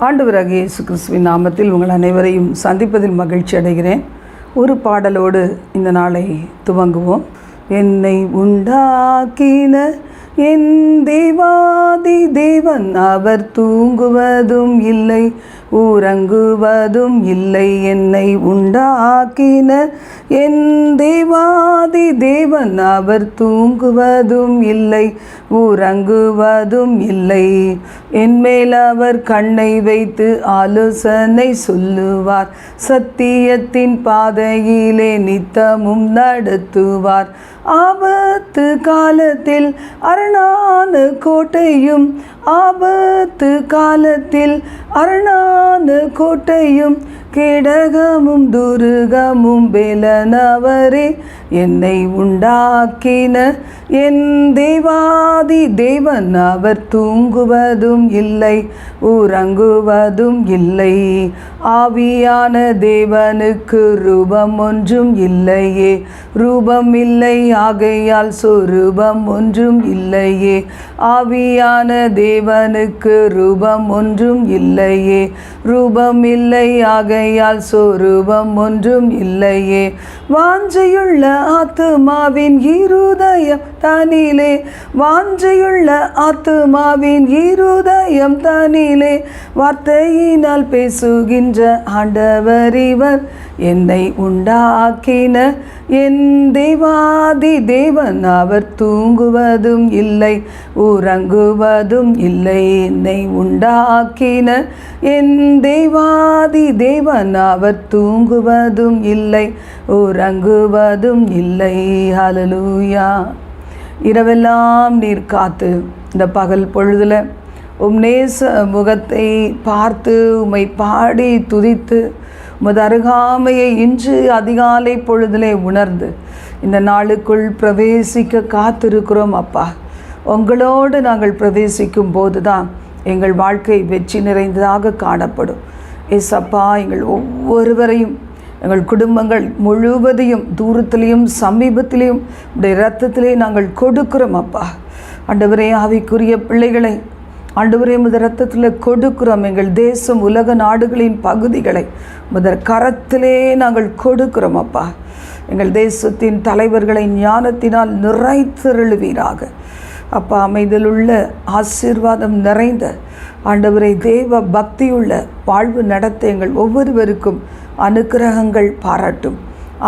ஆண்டவராக இயேசு கிறிஸ்துவின் நாமத்தில் உங்கள் அனைவரையும் சந்திப்பதில் மகிழ்ச்சி அடைகிறேன். ஒரு பாடலோடு இந்த நாளை துவங்குவோம். என்னை உண்டாக்கின என் தேவாதி தேவன் அவர் தூங்குவதும் இல்லை. ஊரங்குவதும் இல்லை. என்னை உண்டாக்கின என் தேவாதி தேவன் அவர் தூங்குவதும் இல்லை. ஊரங்குவதும் இல்லை. என்மேல் அவர் கண்ணை வைத்து ஆலோசனை சொல்லுவார். சத்தியத்தின் பாதையிலே நித்தமும் நடத்துவார். ஆபத்து காலத்தில் அரணான கோட்டையும் ஆபத்து காலத்தில் அரணான கோட்டையும் கிடகமும் துருகமும் பெலனவரே என்னை உண்டாக்கின என் தேவாதி தேவன் அவர் தூங்குவதும் இல்லை உறங்குவதும் இல்லை. ஆவியான தேவனுக்கு ரூபம் ஒன்றும் இல்லையே ரூபம் இல்லை ஆகையால் சொரூபம் ஒன்றும் இல்லையே. ஆவியான தேவனுக்கு ரூபம் ஒன்றும் இல்லையே ரூபம் இல்லை ஆகையால் சொரூபம் ஒன்றும் இல்லையே. வாஞ்சையுள்ள ஆத்துமாவின் இருதயம் தனிலே. வாஞ்சையுள்ள ஆத்துமாவின் இருதயம் தனிலே. வார்த்தையினால் பேசுகின்ற ஆண்டவர் இவர். என்னை உண்டாக்கின என் தேவாதி தேவன் அவர் தூங்குவதும் இல்லை உறங்குவதும் இல்லை. என்னை உண்டாக்கின என் தேவாதி தேவன் அவர் தூங்குவதும் இல்லை உறங்குவதும் இல்லை. அலலூயா இரவெல்லாம் நீர் காத்து இந்த பகல் பொழுதில் உம் நேச முகத்தை பார்த்து உம்மை பாடி துதித்து உமது அருகாமையை இன்று அதிகாலை பொழுதிலே உணர்ந்து இந்த நாளுக்குள் பிரவேசிக்க காத்திருக்கிறோம் அப்பா. உங்களோடு நாங்கள் பிரவேசிக்கும் போது தான் எங்கள் வாழ்க்கை வெற்றி நிறைந்ததாக காணப்படும். ஏசப்பா எங்கள் ஒவ்வொருவரையும் எங்கள் குடும்பங்கள் முழுவதையும் தூரத்திலையும் சமீபத்திலையும் உடைய நாங்கள் கொடுக்கிறோம் அப்பா. ஆண்டவரே ஆவிக்குரிய பிள்ளைகளை ஆண்டவரே முதல் ரத்தத்தில் கொடுக்கிறோம் எங்கள் தேசம் உலக நாடுகளின் பகுதிகளை. முதற் கரத்திலே நாங்கள் கொடுக்கிறோம் அப்பா. எங்கள் தேசத்தின் தலைவர்களை ஞானத்தினால் நிறைத்திருளுவீராக. அப்பா அமைதலுள்ள ஆசீர்வாதம் நிறைந்த ஆண்டவரை தேவ பக்தியுள்ள வாழ்வு நடத்த எங்கள் ஒவ்வொருவருக்கும் அனுக்கிரகங்கள் பாராட்டும்.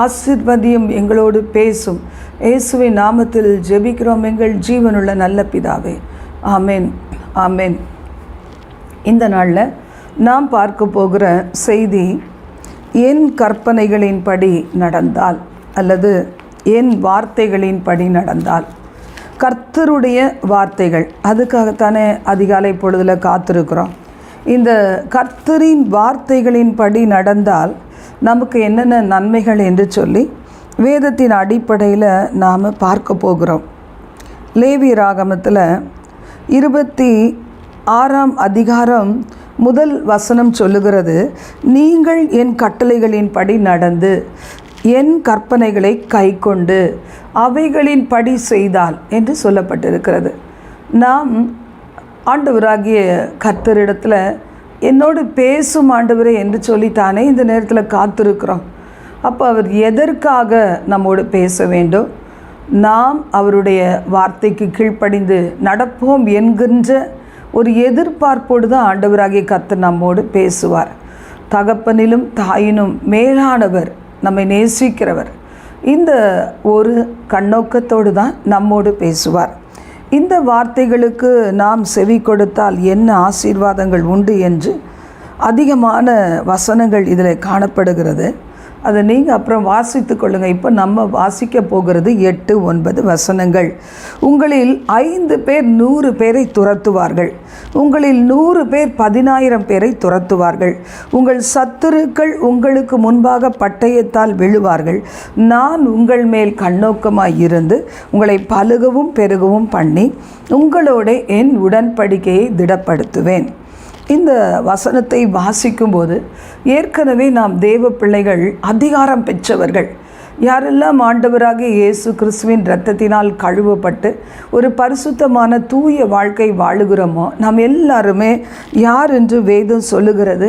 ஆசிர்வதியும் எங்களோடு பேசும். இயேசுவின் நாமத்தில் ஜெபிக்கிறோம் எங்கள் ஜீவனுள்ள நல்ல பிதாவே. ஆமேன். ஆமேன். இந்த நாளில் நாம் பார்க்க போகிற செய்தி என் கற்பனைகளின்படி நடந்தால் அல்லது என் வார்த்தைகளின்படி நடந்தால். கர்த்தருடைய வார்த்தைகள் அதுக்காகத்தானே அதிகாலை பொழுதில் காத்திருக்கிறோம். இந்த கர்த்தரின் வார்த்தைகளின்படி நடந்தால் நமக்கு என்னென்ன நன்மைகள் என்று சொல்லி வேதத்தின் அடிப்படையில் நாம் பார்க்க போகிறோம். லேவி ராகமத்தில் இருபத்தி ஆறாம் அதிகாரம் முதல் வசனம் சொல்லுகிறது நீங்கள் என் கட்டளைகளின்படி நடந்து என் கற்பனைகளை கைக்கொண்டு அவைகளின் படி செய்தால் என்று சொல்லப்பட்டிருக்கிறது. நாம் ஆண்டவராகிய கர்த்தரிடத்தில் என்னோடு பேசும் ஆண்டவரே என்று சொல்லித்தானே இந்த நேரத்தில் காத்திருக்கிறோம். அப்போ அவர் எதற்காக நம்மோடு பேச வேண்டும்? நாம் அவருடைய வார்த்தைக்கு கீழ்ப்படிந்து நடப்போம் என்கின்ற ஒரு எதிர்பார்ப்போடு தான் ஆண்டவராகிய கத்து நம்மோடு பேசுவார். தகப்பனிலும் தாயினும் மேலானவர் நம்மை நேசிக்கிறவர். இந்த ஒரு கண்ணோக்கத்தோடு தான் நம்மோடு பேசுவார். இந்த வார்த்தைகளுக்கு நாம் செவி கொடுத்தால் என்ன ஆசீர்வாதங்கள் உண்டு என்று அதிகமான வசனங்கள் இதில் காணப்படுகிறது. அதை நீங்கள் அப்புறம் வாசித்து கொள்ளுங்கள் இப்போ நம்ம வாசிக்க போகிறது எட்டு ஒன்பது வசனங்கள். உங்களில் ஐந்து பேர் நூறு பேரை துரத்துவார்கள். உங்களில் நூறு பேர் பதினாயிரம் பேரை துரத்துவார்கள். உங்கள் சத்துருக்கள் உங்களுக்கு முன்பாக பட்டயத்தால் விழுவார்கள். நான் உங்கள் மேல் கண்ணோக்கமாக இருந்து உங்களை பழுகவும் பெருகவும் பண்ணி உங்களோட என் உடன்படிக்கையை திடப்படுத்துவேன். இந்த வசனத்தை வாசிக்கும்போது ஏற்கனவே நாம் தேவ பிள்ளைகள் அதிகாரம் பெற்றவர்கள். யாரெல்லாம் ஆண்டவராக இயேசு கிறிஸ்துவின் இரத்தத்தினால் கழுவப்பட்டு ஒரு பரிசுத்தமான தூய வாழ்க்கை வாழுகிறோமோ நாம் எல்லாருமே யார் என்று வேதம் சொல்லுகிறது?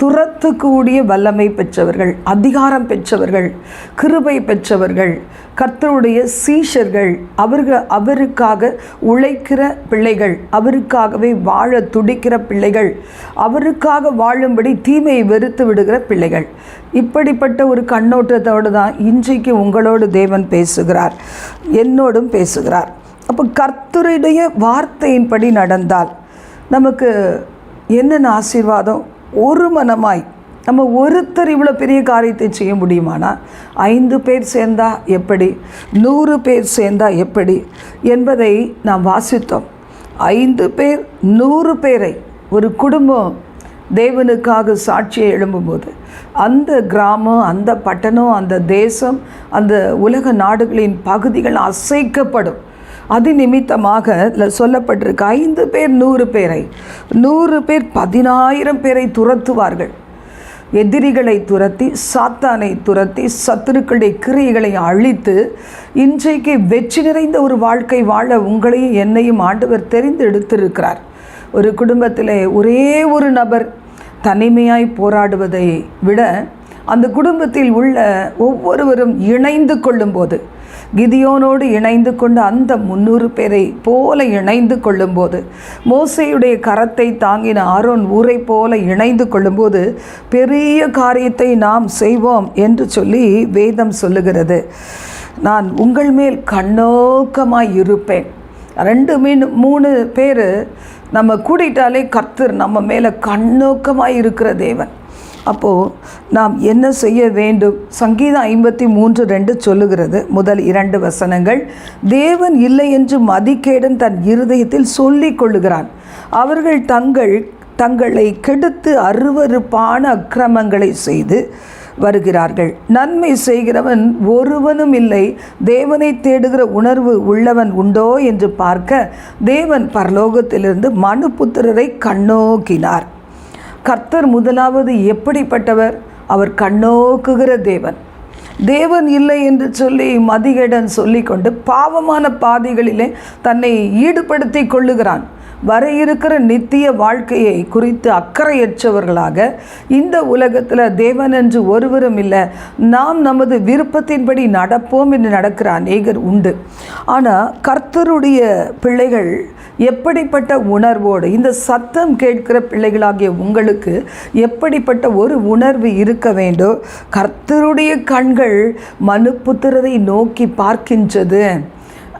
துரத்துக்கூடிய வல்லமை பெற்றவர்கள் அதிகாரம் பெற்றவர்கள் கிருபை பெற்றவர்கள் கர்த்தருடைய சீஷர்கள் அவர்கள் அவருக்காக உழைக்கிற பிள்ளைகள் அவருக்காகவே வாழ துடிக்கிற பிள்ளைகள் அவருக்காக வாழும்படி தீமையை வெறுத்து விடுகிற பிள்ளைகள். இப்படிப்பட்ட ஒரு கண்ணோட்டத்தோடு தான் இன்றைக்கு உங்களோடு தேவன் பேசுகிறார் என்னோடும் பேசுகிறார். அப்போ கர்த்தருடைய வார்த்தையின்படி நடந்தால் நமக்கு என்னென்ன ஆசீர்வாதம் ஒரு மனமாய் நம்ம ஒருத்தர் இவ்வளோ பெரிய காரியத்தை செய்ய முடியுமானா? ஐந்து பேர் சேர்ந்தா எப்படி? நூறு பேர் சேர்ந்தா எப்படி? என்பதை நாம் வாசித்தோம். ஐந்து பேர் நூறு பேரை ஒரு குடும்பம் தேவனுக்காக சாட்சியை எழும்பும்போது அந்த கிராமம் அந்த பட்டணம் அந்த தேசம் அந்த உலக நாடுகளின் பகுதிகள் அசைக்கப்படும். அது நிமித்தமாக சொல்லப்பட்டிருக்க சொல்லப்பட்டிருக்கு. ஐந்து பேர் நூறு பேரை. நூறு பேர் பதினாயிரம் பேரை துரத்துவார்கள். எதிரிகளை துரத்தி சாத்தானை துரத்தி சத்துருக்களுடைய கிரியைகளை அழித்து இன்றைக்கு வெற்றி நிறைந்த ஒரு வாழ்க்கை வாழ உங்களையும் என்னையும் ஆண்டவர் தெரிந்து எடுத்திருக்கிறார். ஒரு குடும்பத்தில் ஒரே ஒரு நபர் தனிமையாய் போராடுவதை விட அந்த குடும்பத்தில் உள்ள ஒவ்வொருவரும் இணைந்து கொள்ளும்போது கிதியோனோடு இணைந்து கொண்டு அந்த முன்னூறு பேரை போல இணைந்து கொள்ளும்போது மோசையுடைய கரத்தை தாங்கின ஆரோன் ஊரை போல இணைந்து கொள்ளும்போது பெரிய காரியத்தை நாம் செய்வோம் என்று சொல்லி வேதம் சொல்லுகிறது. நான் உங்கள் மேல் கண்ணோக்கமாய் இருப்பேன். ரெண்டு மீன் மூணு பேர் நம்ம கூட்டிட்டாலே கர்த்தர் நம்ம மேலே கண்ணோக்கமாக இருக்கிற தேவன். அப்போது நாம் என்ன செய்ய வேண்டும்? சங்கீதம் ஐம்பத்தி மூன்று ரெண்டு சொல்லுகிறது. முதல் இரண்டு வசனங்கள் தேவன் இல்லை என்று மதிக்கேடன் தன் இருதயத்தில் சொல்லிக் கொள்ளுகிறான். அவர்கள் தங்கள் தங்களை கெடுத்து அருவருப்பான அக்கிரமங்களை செய்து வருகிறார்கள். நன்மை செய்கிறவன் ஒருவனும் இல்லை. தேவனை தேடுகிற உணர்வு உள்ளவன் உண்டோ? என்று பார்க்க தேவன் பரலோகத்திலிருந்து மனு புத்திரரை கண்ணோக்கினார். கர்த்தர் முதலாவது எப்படிப்பட்டவர்? அவர் கண்ணோக்குகிற தேவன். தேவன் இல்லை என்று சொல்லி மதிகடன் சொல்லிக்கொண்டு பாவமான பாதைகளிலே தன்னை ஈடுபடுத்தி கொள்ளுகிறான். வர இருக்கிற நித்திய வாழ்க்கையை குறித்து அக்கறையற்றவர்களாக இந்த உலகத்தில் தேவன் என்று ஒருவரும் இல்லை. நாம் நமது விருப்பத்தின்படி நடப்போம் என்று நடக்கிற அநேகர் உண்டு. ஆனால் கர்த்தருடைய பிள்ளைகள் எப்படிப்பட்ட உணர்வோடு இந்த சத்தம் கேட்கிற பிள்ளைகளாகிய உங்களுக்கு எப்படிப்பட்ட ஒரு உணர்வு இருக்க வேண்டும்? கர்த்தருடைய கண்கள் மனுப்புத்திரரை நோக்கி பார்க்கின்றது.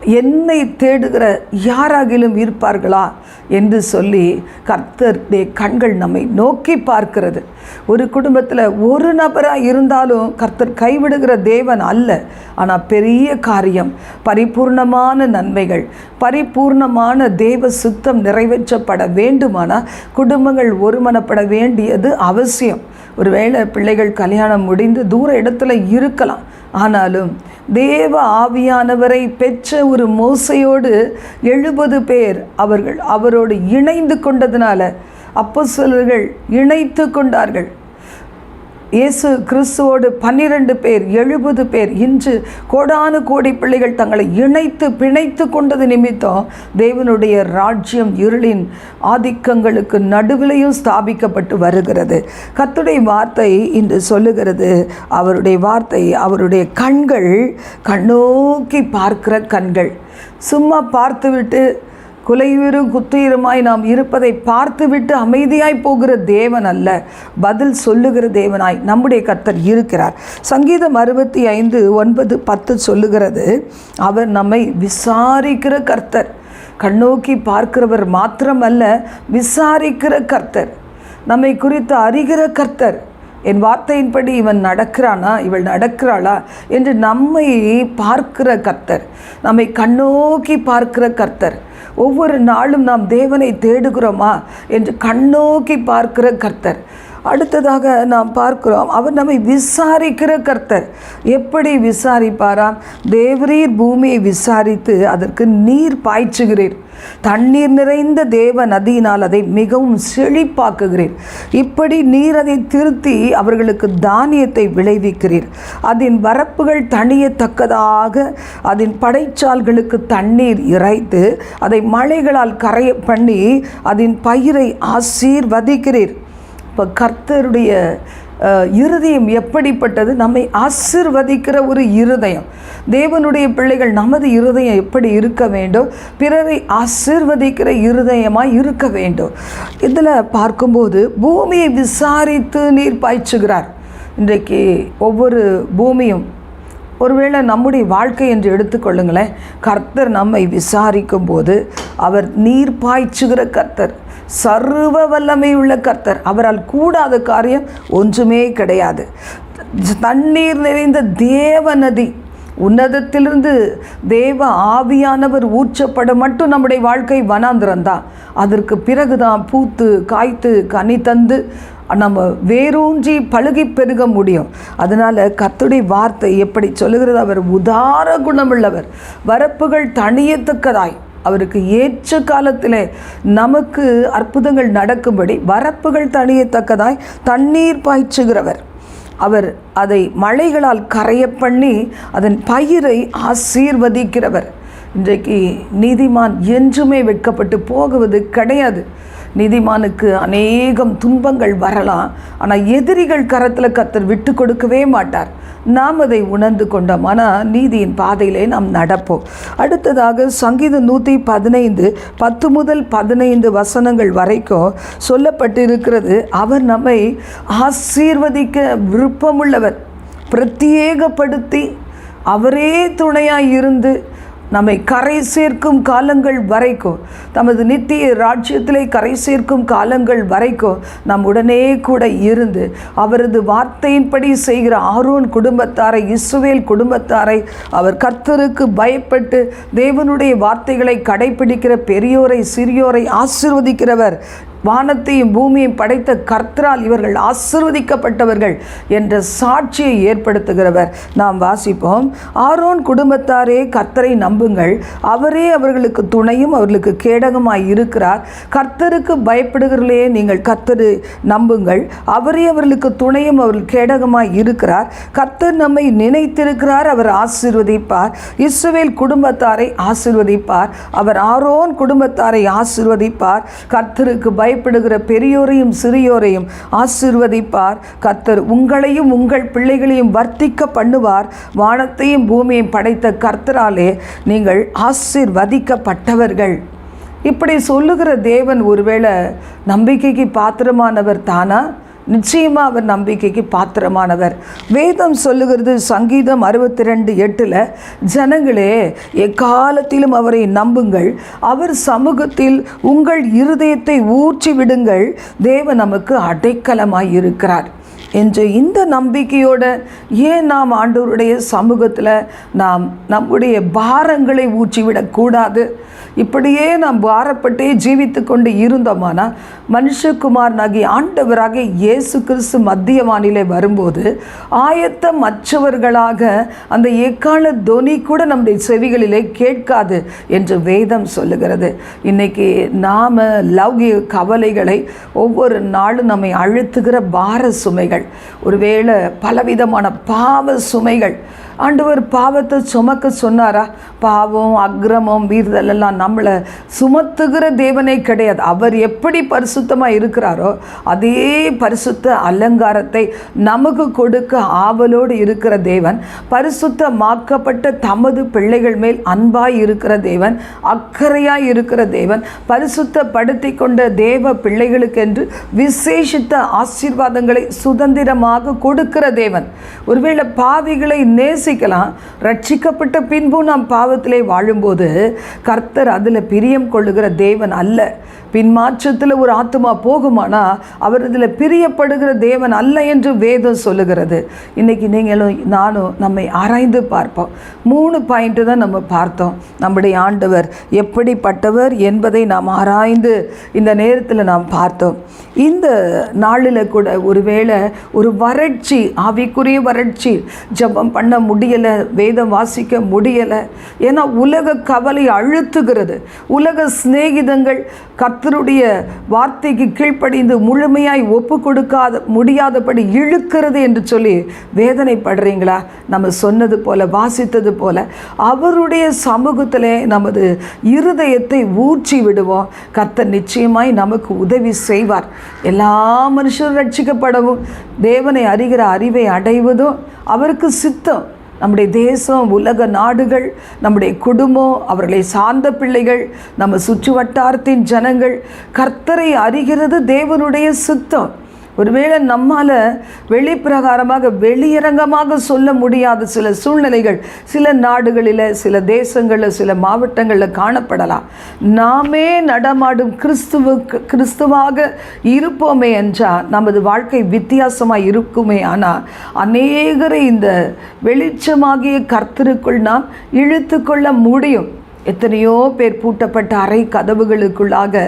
என்னை தேடுகிற யாராகிலும் இருப்பார்களா என்று சொல்லி கர்த்தருடைய கண்கள் நம்மை நோக்கி பார்க்கிறது. ஒரு குடும்பத்தில் ஒரு நபராக இருந்தாலும் கர்த்தர் கைவிடுகிற தேவன் அல்ல. ஆனால் பெரிய காரியம் பரிபூர்ணமான நன்மைகள் பரிபூர்ணமான தேவ சுத்தம் நிறைவேற்றப்பட வேண்டுமானால் குடும்பங்கள் ஒருமனப்பட வேண்டியது அவசியம். ஒருவேளை பிள்ளைகள் கல்யாணம் முடிந்து தூர இடத்துல இருக்கலாம். ஆனாலும் தேவ ஆவியானவரை பெற்ற ஒரு மோசையோடு எழுபது பேர் அவர்கள் அவரோடு இணைந்து கொண்டதினால அப்போ இணைத்து கொண்டார்கள். இயேசு கிறிஸ்துவோடு பன்னிரண்டு பேர் எழுபது பேர் இன்று கோடானு கோடி பிள்ளைகள் தங்களை இணைத்து பிணைத்து கொண்டது நிமித்தம் தேவனுடைய ராஜ்யம் இருளின் ஆதிக்கங்களுக்கு நடுவிலையும் ஸ்தாபிக்கப்பட்டு வருகிறது. கத்துடைய வார்த்தை இன்று சொல்லுகிறது. அவருடைய வார்த்தை அவருடைய கண்கள் கண்ணோக்கி பார்க்கிற கண்கள். சும்மா பார்த்துவிட்டு குலையுறும் குத்துயிருமாய் நாம் இருப்பதை பார்த்துவிட்டு அமைதியாய் போகிற தேவன் அல்ல. பதில் சொல்லுகிற தேவனாய் நம்முடைய கர்த்தர் இருக்கிறார். சங்கீதம் அறுபத்தி ஐந்து ஒன்பது பத்து சொல்லுகிறது அவர் நம்மை விசாரிக்கிற கர்த்தர். கண்ணோக்கி பார்க்கிறவர் மாத்திரமல்ல விசாரிக்கிற கர்த்தர். நம்மை குறித்து அறிகிற கர்த்தர். என் வார்த்தையின்படி இவன் நடக்கிறானா இவள் நடக்கிறாளா என்று நம்மை பார்க்கிற கர்த்தர். நம்மை கண்ணோக்கி பார்க்கிற கர்த்தர். ஒவ்வொரு நாளும் நாம் தேவனை தேடுகிறோமா? என்று கண்ணோக்கி பார்க்கிற கர்த்தர். அடுத்ததாக நாம் பார்க்கிறோம் அவர் நம்மை விசாரிக்கிற கர்த்தர். எப்படி விசாரிப்பாராம் தேவரீர் பூமியை விசாரித்து அதற்கு நீர் பாய்ச்சுகிறீர். தண்ணீர் நிறைந்த தேவ நதியினால் அதை மிகவும் செழிப்பாக்குகிறீர். இப்படி நீர் அதை திருத்தி அவர்களுக்கு தானியத்தை விளைவிக்கிறீர். அதன் வரப்புகள் தணியத்தக்கதாக அதன் படைச்சால்களுக்கு தண்ணீர் இறைத்து அதை மழைகளால் கரைய பண்ணி அதன் பயிரை ஆசீர்வதிக்கிறீர். இப்போ கர்த்தருடைய இருதயம் எப்படிப்பட்டது? நம்மை ஆசிர்வதிக்கிற ஒரு இருதயம். தேவனுடைய பிள்ளைகள் நமது இருதயம் எப்படி இருக்க வேண்டும்? பிறரை ஆசிர்வதிக்கிற இருதயமாக இருக்க வேண்டும். இதில் பார்க்கும்போது பூமியை விசாரித்து நீர் பாய்ச்சுகிறார். இன்றைக்கு ஒவ்வொரு பூமியும் ஒருவேளை நம்முடைய வாழ்க்கை என்று எடுத்துக்கொள்ளுங்களேன் கர்த்தர் நம்மை விசாரிக்கும் போது அவர் நீர் பாய்ச்சுகிற கர்த்தர். சர்வ வல்லமை உள்ள கர்த்தர். அவரால் கூடாத காரியம் ஒன்றுமே கிடையாது. தண்ணீர் நிறைந்த தேவ நதி. உன்னதத்திலிருந்து தேவ ஆவியானவர் ஊற்றப்பட மட்டும் நம்முடைய வாழ்க்கை வனாந்திரம்தான். அதற்கு பிறகுதான் பூத்து காய்த்து கனி தந்து நம்ம வேரூன்றி பழுகி பெருக முடியும். அதனால் கத்துடைய வார்த்தை எப்படி சொல்லுகிறது? அவர் உதார குணமுள்ளவர். வரப்புகள் தணியத்தக்கதாய். அவருக்கு ஏற்ற காலத்திலே நமக்கு அற்புதங்கள் நடக்கும்படி வரப்புகள் தணியத்தக்கதாய் தண்ணீர் பாய்ச்சுகிறவர். அவர் அதை மழைகளால் கரைய பண்ணி அதன் பயிரை ஆசீர்வதிக்கிறவர். இன்றைக்கு நீதிமான் என்றுமே வெட்கப்பட்டு போகுவது கிடையாது. நீதிமானுக்கு அநேகம் துன்பங்கள் வரலாம். ஆனால் எதிரிகள் கரத்தில் கத்தர் விட்டு கொடுக்கவே மாட்டார். நாம் அதை உணர்ந்து கொண்டோமானா நீதியின் பாதையிலே நாம் நடப்போம். அடுத்ததாக சங்கீதம் நூற்றி பதினைந்து பத்து முதல் பதினைந்து வசனங்கள் வரைக்கும் சொல்லப்பட்டிருக்கிறது. அவர் நம்மை ஆசீர்வதிக்க விருப்பமுள்ளவர். பிரத்யேகப்படுத்தி அவரே துணையாக இருந்து நம்மை கரை சேர்க்கும் காலங்கள் வரைக்கும் தமது நித்திய ராஜ்யத்திலே கரை சேர்க்கும் காலங்கள் வரைக்கும் நம் உடனே கூட இருந்து அவரது வார்த்தையின்படி செய்கிற ஆரோன் குடும்பத்தாரை இஸ்ரவேல் குடும்பத்தாரை அவர் கர்த்தருக்கு பயப்பட்டு தேவனுடைய வார்த்தைகளை கடைபிடிக்கிற பெரியோரை சிறியோரை ஆசிர்வதிக்கிறவர் வானத்தையும் பூமியையும் படைத்த கர்த்தரால் இவர்கள் ஆசிர்வதிக்கப்பட்டவர்கள் என்ற சாட்சியை ஏற்படுத்துகிறவர். நாம் வாசிப்போம். ஆரோன் குடும்பத்தாரே கர்த்தரை நம்புங்கள். அவரே அவர்களுக்கு துணையும் அவர்களுக்கு கேடகமாய் இருக்கிறார். கர்த்தருக்கு பயப்படுகிறே நீங்கள் கர்த்தரு நம்புங்கள். அவரே அவர்களுக்கு துணையும் அவர்கள் கேடகமாய் இருக்கிறார். கர்த்தர் நம்மை நினைத்திருக்கிறார் அவர் ஆசீர்வதிப்பார். இஸ்ரவேல் குடும்பத்தாரை ஆசிர்வதிப்பார். அவர் ஆரோன் குடும்பத்தாரை ஆசிர்வதிப்பார். கர்த்தருக்கு பய பயப்படுகிற பெரியோரையும் சிறியோரையும் ஆசீர்வதிப்பார். கர்த்தர் உங்களையும் உங்கள் பிள்ளைகளையும் வர்த்திக்க பண்ணுவார். வானத்தையும் பூமியையும் படைத்த கர்த்தராலே நீங்கள் ஆசிர்வதிக்கப்பட்டவர்கள். இப்படி சொல்லுகிற தேவன் ஒருவேளை நம்பிக்கைக்கு பாத்திரமானவர் தானா? நிச்சயமாக அவர் நம்பிக்கைக்கு பாத்திரமானவர். வேதம் சொல்லுகிறது சங்கீதம் அறுபத்தி ரெண்டு எட்டில் ஜனங்களே எக்காலத்திலும் அவரை நம்புங்கள். அவர் சமூகத்தில் உங்கள் இருதயத்தை ஊற்றி விடுங்கள். தேவன் நமக்கு அடைக்கலமாய் இருக்கிறார். என்ற இந்த நம்பிக்கையோட ஏன் நாம் ஆண்டவருடைய சமூகத்தில் நாம் நம்முடைய பாரங்களை ஊற்றிவிடக்கூடாது? இப்படியே நாம் பாரப்பட்டே ஜீவித்து கொண்டு இருந்தோமானா மனுஷகுமாரனாகி ஆண்டவராக இயேசு கிறிஸ்து மத்திய வானிலை வரும்போது ஆயத்த மற்றவர்களாக அந்த எக்கால தொனி கூட நம்முடைய செவிகளிலே கேட்காது என்று வேதம் சொல்லுகிறது. இன்னைக்கு நாம் லௌகிய கவலைகளை ஒவ்வொரு நாளும் நம்மை அழுத்துகிற பார சுமைகள் ஒருவேளை பலவிதமான பாவ சுமைகள் ஆண்டவர் பாவத்தை சுமக்க சொன்னாரா? பாவம் அக்ரமம் வீர்தலெல்லாம் நம்மளை சுமத்துகிற தேவனே கிடையாது. அவர் எப்படி பரிசுத்தமாக இருக்கிறாரோ அதே பரிசுத்த அலங்காரத்தை நமக்கு கொடுக்க ஆவலோடு இருக்கிற தேவன் பரிசுத்தமாக்கப்பட்ட தமது பிள்ளைகள் மேல் அன்பாய் இருக்கிற தேவன் அக்கறையாய் இருக்கிற தேவன் பரிசுத்தப்படுத்தி கொண்ட தேவ பிள்ளைகளுக்கென்று விசேஷித்த ஆசீர்வாதங்களை சுதந்திரமாக கொடுக்கிற தேவன். ஒருவேளை பாவிகளை நேச நேசிக்கலாம். ரட்சிக்கப்பட்ட பின்பும் நாம் பாவத்திலே வாழும்போது கர்த்தர் அதில் பிரியம் கொள்ளுகிற தேவன் அல்ல. பின்மாற்றத்தில் ஒரு ஆத்மா போகுமானா அவர் இதில் பிரியப்படுகிற தேவன் அல்ல என்று வேதம் சொல்லுகிறது. இன்றைக்கி நீங்களும் நானும் நம்மை ஆராய்ந்து பார்ப்போம். மூணு பாயிண்ட்டு தான் நம்ம பார்த்தோம். நம்முடைய ஆண்டவர் எப்படிப்பட்டவர் என்பதை நாம் ஆராய்ந்து இந்த நேரத்தில் நாம் பார்த்தோம். இந்த நாளில் கூட ஒருவேளை ஒரு வறட்சி ஆவிக்குரிய வறட்சி ஜெபம் பண்ண முடியலை வேதம் வாசிக்க முடியலை. ஏன்னா உலக கவலை அழுத்துகிறது. உலக சிநேகிதங்கள் கர்த்தருடைய வார்த்தைக்கு கீழ்ப்படிந்து முழுமையாய் ஒப்பு கொடுக்காத முடியாதபடி இழுக்கிறது என்று சொல்லி வேதனைப்படுறீங்களா? நம்ம சொன்னது போல வாசித்தது போல அவருடைய சமூகத்திலே நமது இருதயத்தை ஊற்றி விடுவோம். கர்த்தர் நிச்சயமாய் நமக்கு உதவி செய்வார். எல்லா மனுஷரும் ரட்சிக்கப்படவும். தேவனை அறிகிற அறிவை அடைவதும் அவருக்கு சித்தம். நம்முடைய தேசம் உலக நாடுகள் நம்முடைய குடும்பம் அவர்களை சார்ந்த பிள்ளைகள் நம்ம சுற்று வட்டாரத்தின் ஜனங்கள் கர்த்தரை அறிகிறது தேவனுடைய சுத்தம். ஒருவேளை நம்மால் வெளிப்பிரகாரமாக வெளியரங்கமாக சொல்ல முடியாத சில சூழ்நிலைகள் சில நாடுகளில் சில தேசங்களில் சில மாவட்டங்களில் காணப்படலாம். நாமே நடமாடும் கிறிஸ்துவ கிறிஸ்துவாக இருப்போமே என்றால் நமது வாழ்க்கை வித்தியாசமாக இருக்குமே. ஆனால் அநேகரை இந்த வெளிச்சமாகிய கர்த்தருக்குள் நாம் இழுத்து கொள்ள முடியும். எத்தனையோ பேர் பூட்டப்பட்ட அறை கதவுகளுக்குள்ளாக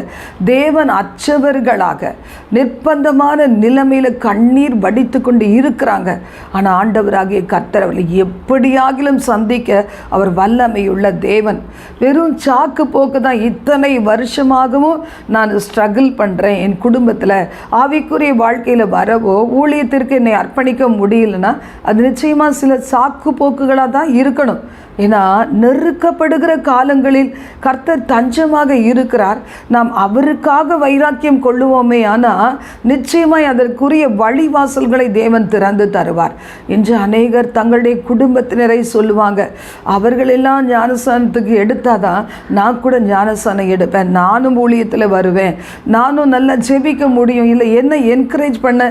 தேவன் அச்சவர்களாக நிர்பந்தமான நிலைமையில் கண்ணீர் வடித்து கொண்டு இருக்கிறாங்க. ஆனால் ஆண்டவராகிய கர்த்தர் அவளை எப்படியாகிலும் சந்திக்க அவர் வல்லமையுள்ள தேவன். வெறும் சாக்கு போக்கு தான் இத்தனை வருஷமாகவும் நான் ஸ்ட்ரகிள் பண்ணுறேன் என் குடும்பத்தில் ஆவிக்குரிய வாழ்க்கையில் வரவோ ஊழியத்திற்கு என்னை அர்ப்பணிக்க முடியலன்னா அது நிச்சயமாக சில சாக்கு போக்குகளாக தான் இருக்கணும். ஏன்னா நெருக்கப்படுகிற காலங்களில் கர்த்தர் தஞ்சமாக இருக்கிறார். நாம் அவருக்காக வைராக்கியம் கொள்ளுவோமே ஆனால் நிச்சயமாய் அதற்குரிய வழிவாசல்களை தேவன் திறந்து தருவார். இன்று அநேகர் தங்களுடைய குடும்பத்தினரை சொல்லுவாங்க அவர்களெல்லாம் ஞானஸ்தானத்துக்கு எடுத்தாதான் நான் கூட ஞானஸ்தானம் எடுப்பேன். நானும் ஊழியத்தில் வருவேன். நானும் நல்லா ஜெபிக்க முடியும். இல்லை என்ன என்கரேஜ் பண்ண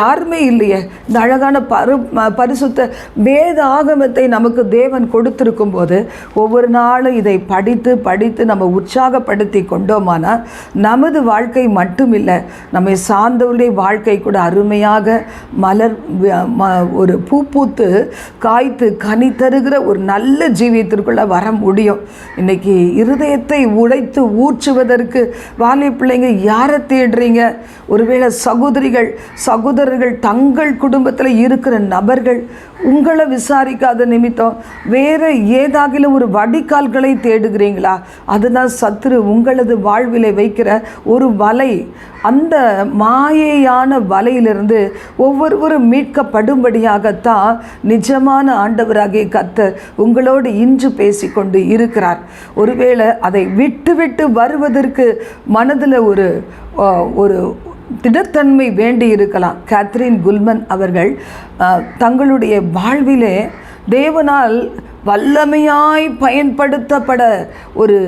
யாருமே இல்லையே. இந்த அழகான பரு பரிசுத்த வேத ஆகமத்தை நமக்கு தேவன் கொடுத்திருக்கும் போது ஒவ்வொரு நாளும் இதை படித்து படித்து நம்ம உற்சாகப்படுத்தி கொண்டோமானால் நமது வாழ்க்கை மட்டும் இல்லை நம்மை சார்ந்தவருடைய வாழ்க்கை கூட அருமையாக மலர் ஒரு பூ பூத்து காய்த்து கனி தருகிற ஒரு நல்ல ஜீவியத்திற்குள்ளே வர முடியும். இன்னைக்கு இருதயத்தை உடைத்து ஊற்றுவதற்கு வாலி பிள்ளைங்க யாரை தேடுறீங்க? ஒருவேளை சகோதரிகள் சகோதரர்கள் தங்கள் குடும்பத்தில் இருக்கிற நபர்கள் உங்களை விசாரிக்காத நிமித்தம் வேறு ஏதாகிலும் ஒரு வடிகால்களை தேடுகிறீங்களா? அதுதான் சத்ரு உங்களது வாழ்விலை வைக்கிற ஒரு வலை. அந்த மாயையான வலையிலிருந்து ஒவ்வொருவரும் மீட்கப்படும்படியாகத்தான் நிஜமான ஆண்டவராகிய கத்தர் உங்களோடு இன்று பேசிக்கொண்டு இருக்கிறார். ஒருவேளை அதை விட்டு விட்டு வருவதற்கு மனதில் ஒரு ஒரு திடத்தன்மை வேண்டி இருக்கலாம். கேத்ரின் குல்மன் அவர்கள் தங்களுடைய வாழ்விலே தேவனால் வல்லமையாய் பயன்படுத்தப்பட ஒரு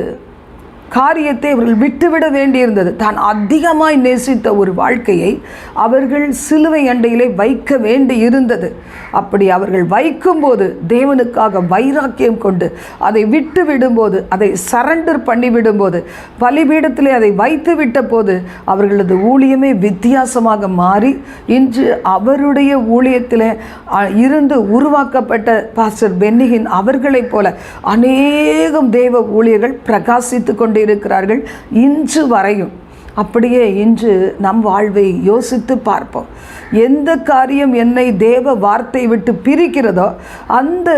காரியத்தை அவர்கள் விட்டுவிட வேண்டியிருந்தது. தான் அதிகமாய் நேசித்த ஒரு வாழ்க்கையை அவர்கள் சிலுவை அண்டையிலே வைக்க வேண்டி இருந்தது அப்படி அவர்கள் வைக்கும்போது தேவனுக்காக வைராக்கியம் கொண்டு அதை விட்டு விடும்போது அதை சரண்டர் பண்ணி விடும்போது பலிபீடத்திலே அதை வைத்து விட்ட போது அவர்களது ஊழியமே வித்தியாசமாக மாறி இன்று அவருடைய ஊழியத்தில் இருந்து உருவாக்கப்பட்ட பாஸ்டர் பென்னிகின் அவர்களைப் போல அநேகம் தேவ ஊழியர்கள் பிரகாசித்து கொண்டு கொண்டிருக்கிறார்கள் இன்று வரையும். அப்படியே இன்று நம் வாழ்வை யோசித்து பார்ப்போம். எந்த காரியம் என்னை தேவ வார்த்தை விட்டு பிரிக்கிறதோ அந்த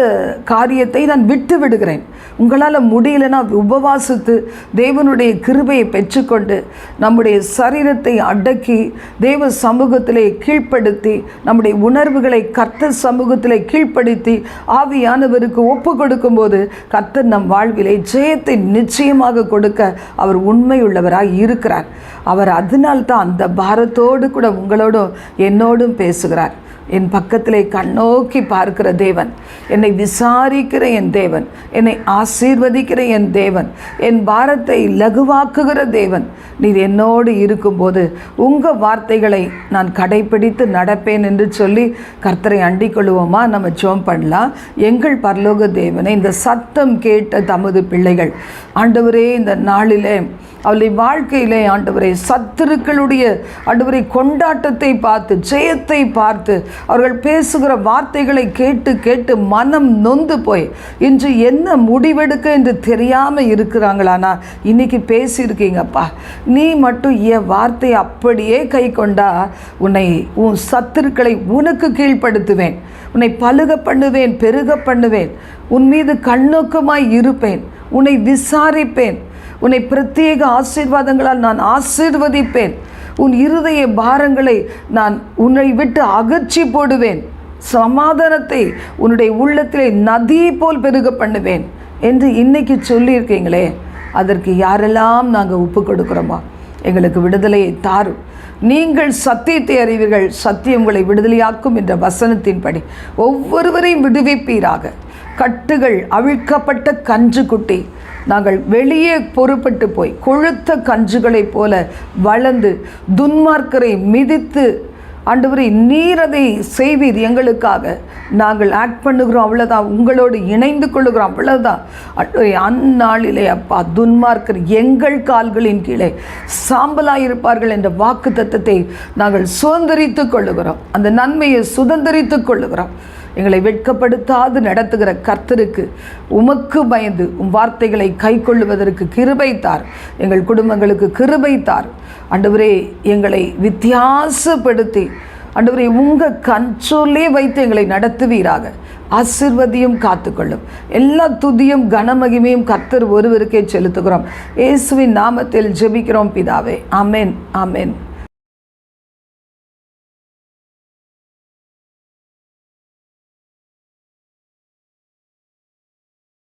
காரியத்தை நான் விட்டு விடுகிறேன். உங்களால் முடியலன்னா உபவாசித்து தேவனுடைய கிருபையை பெற்றுக்கொண்டு நம்முடைய சரீரத்தை அடக்கி தேவ சமூகத்திலே கீழ்ப்படுத்தி நம்முடைய உணர்வுகளை கர்த்தர் சமூகத்திலே கீழ்ப்படுத்தி ஆவியானவருக்கு ஒப்பு கொடுக்கும்போது கர்த்தர் நம் வாழ்விலே ஜெயத்தை நிச்சயமாக கொடுக்க அவர் உண்மையுள்ளவராக இருக்கிறார். அவர் அதனால்தான் அந்த பாரத்தோடு கூட உங்களோடும் என்னோடும் பேசுகிறார். என் பக்கத்திலே கண்ணோக்கி பார்க்கிற தேவன் என்னை விசாரிக்கிற என் தேவன் என்னை ஆசீர்வதிக்கிற என் தேவன் என் பாரத்தை லகுவாக்குகிற தேவன். நீர் என்னோடு இருக்கும்போது உங்கள் வார்த்தைகளை நான் கடைப்பிடித்து நடப்பேன் என்று சொல்லி கர்த்தரை அண்டிக் கொள்வோமா நம்ம ஜோம் பண்ணலாம். எங்கள் பரலோக தேவனை இந்த சத்தம் கேட்ட தமது பிள்ளைகள் ஆண்டவரே இந்த நாளிலே அவளுடைய வாழ்க்கையிலே ஆண்டவரை சத்துருக்களுடைய ஆண்டவரை கொண்டாட்டத்தை பார்த்து ஜெயத்தை பார்த்து அவர்கள் பேசுகிற வார்த்தைகளை கேட்டு கேட்டு மனம் நொந்து போய் இன்று என்ன முடிவெடுக்க என்று தெரியாமல் இருக்கிறாங்களானா இன்னைக்கு பேசியிருக்கீங்கப்பா. நீ மட்டும் என் வார்த்தை அப்படியே கை கொண்டா உன்னை உன் சத்துருக்களை உனக்கு கீழ்ப்படுத்துவேன். உன்னை பழுக பண்ணுவேன் பெருக பண்ணுவேன். உன் மீது கண்ணோக்கமாய் இருப்பேன். உன்னை விசாரிப்பேன். உன்னை பிரத்யேக ஆசீர்வாதங்களால் நான் ஆசீர்வதிப்பேன். உன் இருதய பாரங்களை நான் உன்னை விட்டு அகற்றி போடுவேன். சமாதானத்தை உன்னுடைய உள்ளத்திலே நதி போல் பெருக பண்ணுவேன் என்று இன்னைக்கு சொல்லியிருக்கீங்களே அதற்கு யாரெல்லாம் நாங்கள் ஒப்பு கொடுக்குறோமா? எங்களுக்கு விடுதலையை தாரும் நீங்கள் சத்தியத்தை அறிவீர்கள் சத்தியம் உங்களை விடுதலையாக்கும் என்ற வசனத்தின்படி ஒவ்வொருவரையும் விடுவிப்பீராக. கட்டுகள் அவிழ்க்கப்பட்ட கன்று குட்டி நாங்கள் வெளியே பொறுப்பட்டு போய் கொழுத்த கன்றுகளைப் போல வளர்ந்து துன்மார்க்கரை மிதித்து ஆண்டவரை நீர் அதை செய்வீர் எங்களுக்காக. நாங்கள் ஆக்ட் பண்ணுகிறோம் அவ்வளோதான் உங்களோடு இணைந்து கொள்ளுகிறோம் அவ்வளோதான் அந்நாளிலே அப்பா துன்மார்க்கர் எங்கள் கால்களின் கீழே சாம்பலாக இருப்பார்கள் என்ற வாக்கு தத்தத்தை நாங்கள் சுதந்திரித்து கொள்ளுகிறோம். அந்த நன்மையை சுதந்திரித்து கொள்ளுகிறோம். எங்களை வெட்கப்படுத்தாது நடத்துகிற கர்த்தருக்கு உமக்கு பயந்து உம் வார்த்தைகளை கை கொள்ளுவதற்கு கிருபை தார் எங்கள் குடும்பங்களுக்கு கிருபை தார் அண்டவரே எங்களை வித்தியாசப்படுத்தி அண்டவரே உங்கள் கண்ட்ரோலே வைத்து எங்களை நடத்துவீராக. ஆசிர்வதியும் காத்துக்கொள்ளும். எல்லா துதியும் கனமகிமையும் கர்த்தர் ஒருவருக்கே செலுத்துகிறோம். இயேசுவின் நாமத்தில் ஜெபிக்கிறோம் பிதாவே. அமேன் அமேன்